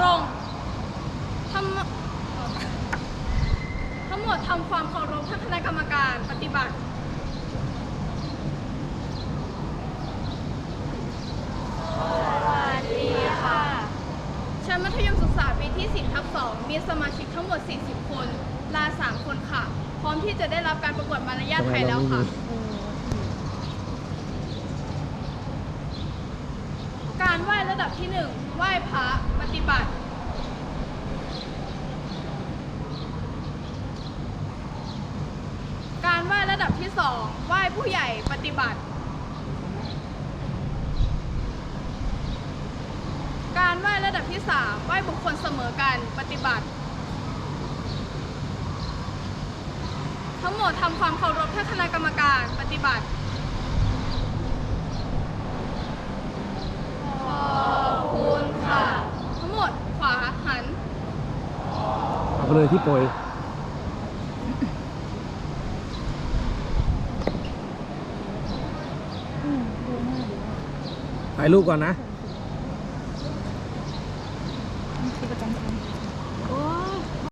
ตรงทำทั้งหมดทำความเคารพท่านคณะกรรมการปฏิบัติค่ะดีค่ะชั้นมัธยมศึกษาปีที่ 10ทับ2มีสมาชิกทั้งหมด 40 คน ลา 3 คนค่ะ พร้อมที่จะได้รับการประกวดมารยาทไทยแล้วค่ะ ระดับที่1ไหว้พระปฏิบัติ การไหว้ระดับที่2ไหว้ผู้ใหญ่ปฏิบัติ การไหว้ระดับที่3ไหว้บุคคลเสมอกันปฏิบัติ ทั้งหมดทำความเคารพท่านคณะกรรมการปฏิบัติ ขอบคุณค่ะ ทั้งหมดขวาหัน เอาไปเลยที่โปรยถ่ายรูปก่อนนะ